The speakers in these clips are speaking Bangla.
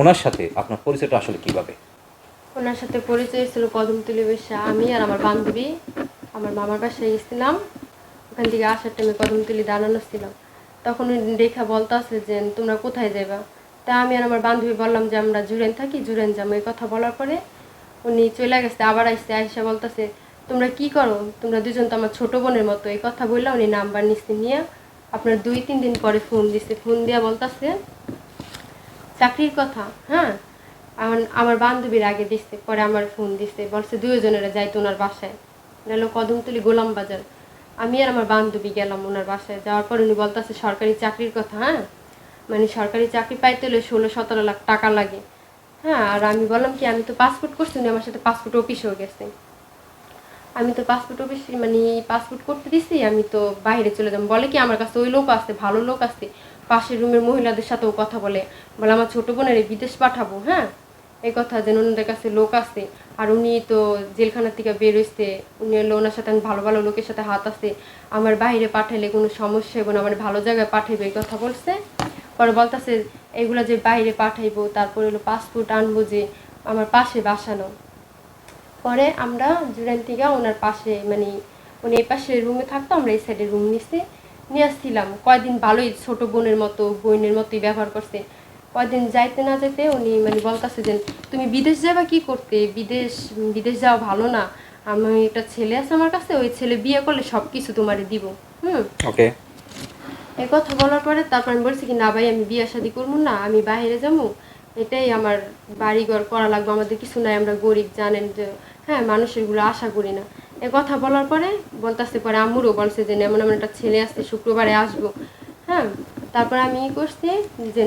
ওনার সাথে আপনার পরিচয়টা আসলে কীভাবে? ওনার সাথে পরিচয় ছিল কদমতলি বেশা আমি আর আমার বান্ধবী। আমার মামার বাসায় গেছিলাম। ওখান থেকে আসার টাইমে কদমতলি দাঁড়ানো ছিলাম তখন উনি দেখা বলতেছে যে, তোমরা কোথায় যাবা তা আমি আর আমার বান্ধবী বললাম যে, আমরা জুরেন থাকি, জুরেন যাব। এই কথা বলার পরে উনি চলে গেছে, আবার আইসে, আইসা বলতেছে, তোমরা কি করো? তোমরা দুজন তো আমার ছোট বোনের মতো। এই কথা বললাম উনি নাম্বার নিচ্ছে নিয়ে আপনার দুই, তিন দিন পরে ফোন দিছে। ফোন দিয়া বলতেছে চাকরির কথা হ্যাঁ? আমার আমার বান্ধবীর আগে দিচ্ছে পরে আমার ফোন দিচ্ছে বলছে দুজনেরা যাইতো ওনার বাসায়। গেল কদমতলি গোলাম বাজার। আমি আর আমার বান্ধবী গেলাম ওনার বাসায়, যাওয়ার পর উনি বলতেছে, সরকারি চাকরির কথা হ্যাঁ? মানে সরকারি চাকরি পাইতে হলে ষোলো সতেরো লাখ টাকা লাগে। হ্যাঁ আর আমি বললাম কি, আমি তো পাসপোর্ট করছি, উনি আমার সাথে পাসপোর্ট অফিসেও গেছে। আমি তো পাসপোর্ট অফিস মানে পাসপোর্ট করতে দিছি, আমি তো বাইরে চলে যাব। বলে কি, আমার কাছে ওই লোক আসছে ভালো লোক আসছে পাশের রুমের মহিলাদের সাথেও কথা বলে। বলে, আমার ছোটো বোনের বিদেশ পাঠাবো হ্যাঁ? এই কথা যেন ওনাদের কাছে লোক আছে আর উনি তো জেলখানা থেকে বেরোইছে উনি হলো ওনার সাথে আমি ভালো ভালো লোকের সাথে হাত আছে আমার বাইরে পাঠাইলে কোনো সমস্যা হবে না, আমার ভালো জায়গায় পাঠাইবে, এই কথা বলছে। পরে বলতেছে, এগুলা যে বাইরে পাঠাইবো, তারপরে হলো পাসপোর্ট আনব যে আমার পাশে বাসানো। পরে আমরা জুরান থেকে ওনার পাশে মানে উনি এই পাশে রুমে থাকতো, আমরা এই সাইডে রুম নিছি। নিয়ে আসছিলাম। কয়দিন ভালোই ছোট বোনের মতো বোনের মতোই ব্যবহার করছে। কয়দিন যাইতে না যেতে উনি মানে বলতেছে যে তুমি বিদেশ যাবা কি করতে? বিদেশ বিদেশ যাওয়া ভালো না। আমি একটা ছেলে আছে আমার কাছে ওই ছেলে বিয়ে করলে সব কিছু তোমারে দিব। হুম? ওকে। এই কথা বলার পরে তারপর আমি বলছি কি না ভাই আমি বিয়ে শাদি করব না আমি বাইরে যাব। এটাই আমার বাড়িঘর করা লাগবে। আমাদের কিছু নাই আমরা গরিব জানেন যে হ্যাঁ মানুষেরগুলো আশা করি না। এ কথা বলার পরে বলতেছে পরে, আম্মুরও বলছে যে, এমন এমন একটা ছেলে আসছে, শুক্রবারে আসব। হ্যাঁ? তারপর আমি ই করছি যে,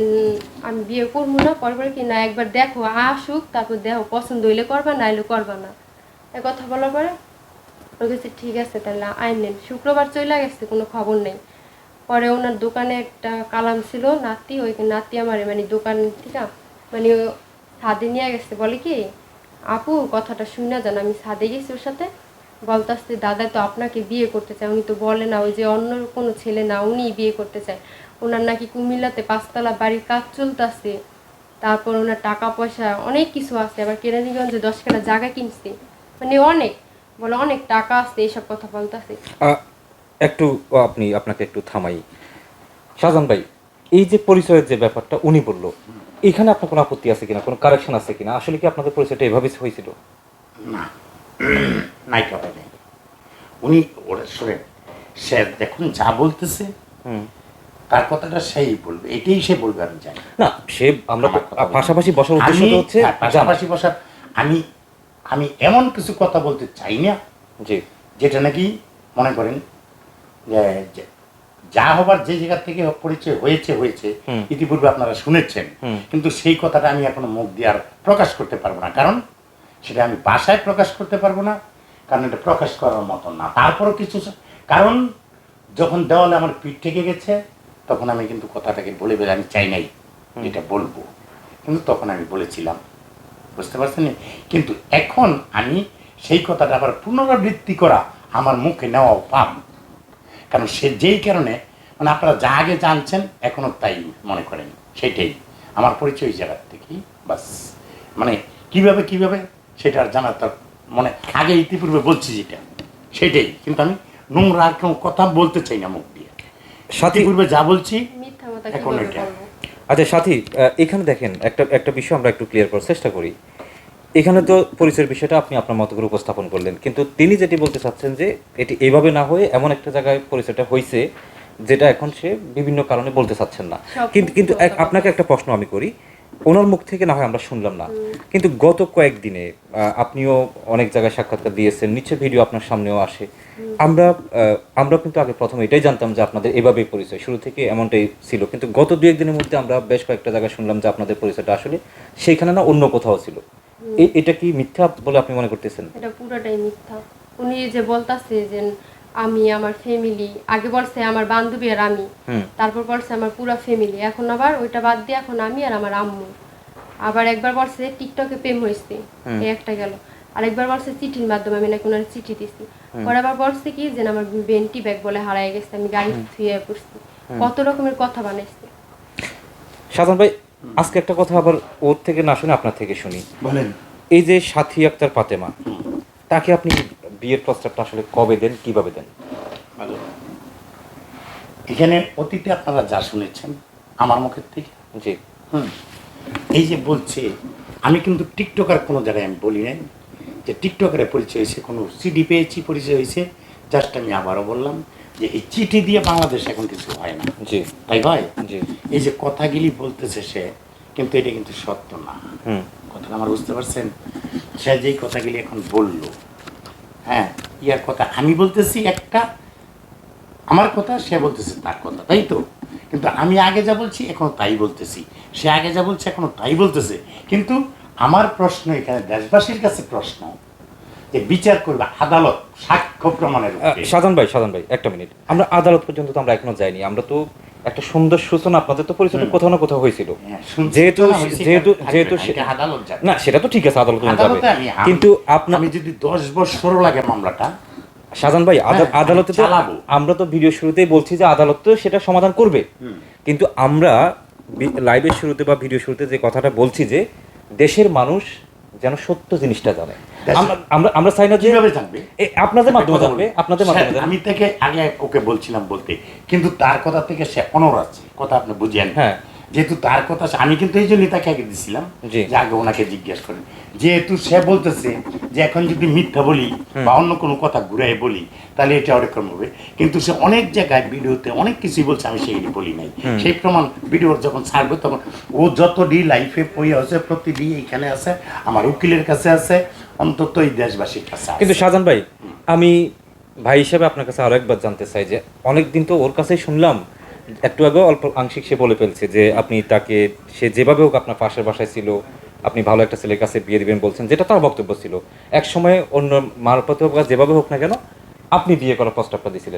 আমি বিয়ে করব না পরে কি না? একবার দেখো, আসুক, তারপর দেখো, পছন্দ হইলে করবা, না হইলে করবা না। এ কথা বলার পরে ও গেছে ঠিক আছে, তাহলে আইন নেন। শুক্রবার চলে গেছে, কোনো খবর নেই। পরে ওনার দোকানে একটা কালাম ছিল, নাতি, ওই নাতি আমার মানে দোকান থেকে মানে ছাদে নিয়ে গেছে, বলে কি, আপু, কথাটা শুনে যান, আমি ছাদে গেছি ওর সাথে। বলতাছে দাদা তো আপনাকে বিয়ে করতে চায়। উনি তো বলে না ওই যে অন্য কোনো ছেলে না উনি বিয়ে করতে চায়। ওনার নাকি কুমিল্লাতে পাঁচতলা বাড়ির কাজ চলতেছে। তারপর ওনার টাকা পয়সা অনেক কিছু আছে। আবার কেরানীগঞ্জে দশ কাটা জায়গা কিনছে। মানে অনেক বলে অনেক টাকা আছে এইসব কথা বলতেছে। একটু আপনি আপনাকে একটু থামাই। শাহজান ভাই এই যে পরিচয়ের যে ব্যাপারটা উনি বলল এখানে আপনার কোনো আপত্তি আছে কিনা? কোনো কারেকশন আছে কিনা? আসলে কি আপনাদের পরিচয়টা এভাবে হয়েছিল? না। নাই কথা নেই উনি ওরা শোনেন সে দেখুন যা বলতেছে তার কথাটা সেই বলবে এটাই সে বলবে আমি জানি। না সে আমরা। পাশাপাশি বসার উদ্দেশ্য হচ্ছে হ্যাঁ, পাশাপাশি বসার আমি আমি এমন কিছু কথা বলতে চাই না। জি। যেটা নাকি মনে করেন যে যে- যা হবার যে জায়গা থেকে পরিচয় হয়েছে হয়েছে ইতিপূর্বে আপনারা শুনেছেন। কিন্তু সেই কথাটা আমি এখনও মুখ দিয়ে আর প্রকাশ করতে পারব না। কারণ সেটা আমি বাসায় প্রকাশ করতে পারব না কারণ এটা প্রকাশ করার মতন না। তারপরও কিছু কারণ যখন দেওয়ালে আমার পিঠ থেকে গেছে তখন আমি কিন্তু কথাটাকে বলে বেলে আমি চাই নাই এটা বলব। কিন্তু তখন আমি বলেছিলাম। বুঝতে পারছেন? কিন্তু এখন আমি সেই কথাটা আবার পুনরাবৃত্তি করা আমার মুখে নেওয়াও পাম কারণ সে যেই কারণে মানে আপনারা যা আগে জানছেন এখনও তাই মনে করেন। সেটাই। আমার পরিচয় জায়গার থেকেই বাস। মানে কীভাবে কীভাবে? সেটা আর জানার তার মানে আগে ইতিপূর্বে বলছি যেটা সেটাই। কিন্তু আমি নোংরা আর কোনো কথা বলতে চাই না মুখ দিয়ে। সাথী ইতিপূর্বে যা বলছি এখন এটা। আচ্ছা সাথী এখানে দেখেন একটা একটা বিষয় আমরা একটু ক্লিয়ার করার চেষ্টা করি। এখানে তো পরিচয়ের বিষয়টা আপনি আপনার মতো করে উপস্থাপন করলেন। কিন্তু তিনি যেটি বলতে চাচ্ছেন যে এটি এইভাবে না হয়ে এমন একটা জায়গায় পরিচয়টা হয়েছে যেটা এখন সে বিভিন্ন কারণে বলতে চাচ্ছেন না। কিন্তু কিন্তু এক- আপনাকে একটা প্রশ্ন আমি করি। ওনার মুখ থেকে না হয় আমরা শুনলাম না। কিন্তু গত কয়েকদিনে আপনিও অনেক জায়গায় সাক্ষাৎকার দিয়েছেন নিচে ভিডিও আপনার সামনেও আসে। আমরা আমরা কিন্তু আগে প্রথমে এটাই জানতাম যে আপনাদের এভাবেই পরিচয়। শুরু থেকে এমনটাই ছিল। কিন্তু গত দু একদিনের মধ্যে আমরা বেশ কয়েকটা জায়গায় শুনলাম যে আপনাদের পরিচয়টা আসলে সেইখানে না অন্য কোথাও ছিল। এটা কি মিথ্যা বলে আপনি মনে করতেছেন? এটা পুরোটাই মিথ্যা। উনি যে বলতাছে যে আমি আমার ফ্যামিলি আগে বলছে আমার বান্ধবী আর আমি। তারপর বলছে আমার পুরো ফ্যামিলি এখন আবার ওইটা বাদ দিয়ে এখন আমি আর আমার আম্মু। আবার একবার বলছে টিকটকে প্রেম হয়েছে। এই একটা গেল। আরেকবার বলছে চিঠির মাধ্যমে আমি নাকি ওনার চিঠি দিছি। পরে আবার বলছে কি যে আমার বেন্টি ব্যাগ বলে হারায় গেছে আমি গাড়ি থুয়ে পড়ছি। কত রকমের কথা বানাইছে। সাধারণ ভাই আজকে একটা কথা আবার ওর থেকে না শুনে আপনার থেকে শুনি। বলেন। এই যে সাথী আক্তার পাতেমা তাকে আপনি বিয়ের প্রস্তাবটা আসলে কবে দেন কীভাবে দেন? এখানে অতীতে আপনারা যা শুনেছেন আমার মুখের থেকে? জি। হুম। এই যে বলছে আমি কিন্তু টিকটকার কোনো জায়গায় আমি বলি নাই যে টিকটকারে পরিচয় হয়েছে কোনো সিডি পেয়েছি পরিচয় হয়েছে জাস্ট আমি আবারও বললাম যে এই চিঠি দিয়ে বাংলাদেশ এখন কিছু হয় না। জি। তাই হয় জি। এই যে কথাগুলি বলতেছে সে কিন্তু এটা কিন্তু সত্য না। হুম। কথাটা আমার বুঝতে পারছেন? সে যেই কথাগুলি এখন বলল হ্যাঁ ইয়ার কথা আমি বলতেছি একটা আমার কথা সে বলতেছে তার কথা তাই তো? কিন্তু আমি আগে যা বলছি এখনও তাই বলতেছি। সে আগে যা বলছে এখনও তাই বলতেছে। কিন্তু আমার প্রশ্ন এখানে দেশবাসীর কাছে প্রশ্ন যে বিচার করবে আদালত সাক্ষ্য প্রমাণের সাজান ভাই সাজান ভাই একটা মিনিট। আমরা আদালত পর্যন্ত তো আমরা এখনও যাইনি। আমরা তো একটা সুন্দর সূচনা আপনাদের তো পরিচয় কোথাও না কোথাও হয়েছিল। হ্যাঁ, যেহেতু যেহেতু যেহেতু না, সেটা তো ঠিক আছে আদালত যাবে কিন্তু আপনার আমি যদি দশ বছরও লাগে মামলাটা শাহজাহান ভাই হ্যাঁ, আদালতে তো আমরা তো ভিডিও শুরুতেই বলছি যে আদালত তো সেটা সমাধান করবে। কিন্তু আমরা লাইভের শুরুতে বা ভিডিও শুরুতে যে কথাটা বলছি যে দেশের মানুষ যেন সত্য জিনিসটা জানে। আমরা আমরা চাই না যে কীভাবে জানবে? আপনাদের মাধ্যমে জানবে আপনাদের মাধ্যমে আমি থেকে আগে ওকে বলছিলাম বলতে কিন্তু তার কথা থেকে সে অনর আছে কথা আপনি বুঝেন হ্যাঁ। যেহেতু তার কথা আমি কিন্তু এই জন্যই তাকে আগে দিছিলাম যে আগে ওনাকে জিজ্ঞেস করেন। যেহেতু সে বলতেছে যে এখন যদি মিথ্যা বলি বা অন্য কোনো কথা ঘুরাই বলি তাহলে এটা ওরকম হবে। কিন্তু সে অনেক জায়গায় ভিডিওতে অনেক কিছুই বলছে আমি সেগুলি বলি নাই। সেই প্রমাণ ভিডিও যখন ছাড়বে তখন ও যতটি লাইফে পই আছে প্রতিটি এখানে আছে আমার উকিলের কাছে আছে অন্তত এই দেশবাসীর কাছে। কিন্তু শাহজাহান ভাই আমি ভাই হিসেবে আপনার কাছে আরও একবার জানতে চাই যে অনেকদিন তো ওর কাছেই শুনলাম একটু আগেও অল্প আংশিক সে বলে ফেলছে যে আপনি তাকে, সে যেভাবে হোক আপনার পাশের বাসায় ছিল, আপনি ভালো একটা ছেলের কাছে বিয়ে দিবেন বলছেন, যেটা তার বক্তব্য ছিল। এক সময় অন্য বা যেভাবে হোক না কেন, আপনি বিয়ে করার প্রস্তাবটা দিয়েছিলেন